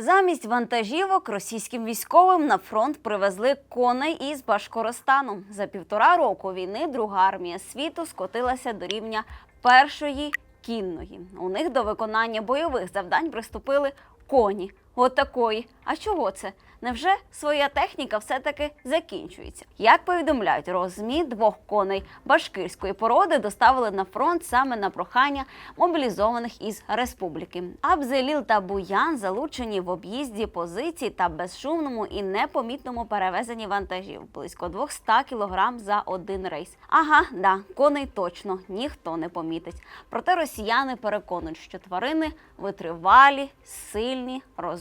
Замість вантажівок російським військовим на фронт привезли коней із Башкоростану. За півтора року війни друга армія світу скотилася до рівня першої кінної. У них до виконання бойових завдань приступили коні. Отакої. А чого це? Невже своя техніка все-таки закінчується? Як повідомляють розмі, двох коней башкирської породи доставили на фронт саме на прохання мобілізованих із республіки. Абзеліл та Буян залучені в об'їзді позицій та безшумному і непомітному перевезенні вантажів близько 200 кілограм за один рейс. Ага, да, коней точно ніхто не помітить. Проте росіяни переконують, що тварини витривалі, сильні, розумні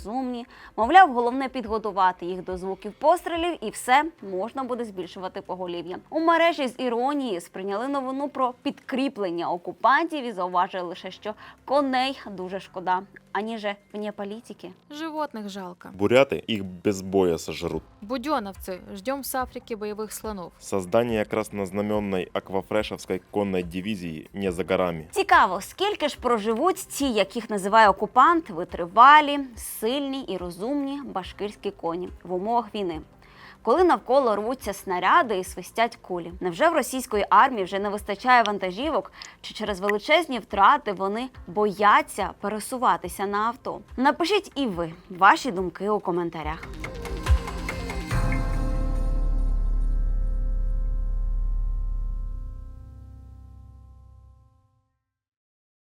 Мовляв, головне підготувати їх до звуків пострілів, і все можна буде збільшувати поголів'я. У мережі з іронії сприйняли новину про підкріплення окупантів і зауважили лише, що коней дуже шкода, аніже вне політики. Животных жалко. Буряты их без боя сожрут. Буденовцы, ждем с Африки боевых слонов. Создание краснознаменной аквафрешевской конной дивизии не за горами. Цікаво, скільки ж проживуть ці, яких називає окупант, витривалі, сильні і розумні башкирські коні в умовах війни. Коли навколо рвуться снаряди і свистять кулі, невже в російської армії вже не вистачає вантажівок, чи через величезні втрати вони бояться пересуватися на авто? Напишіть і ви ваші думки у коментарях.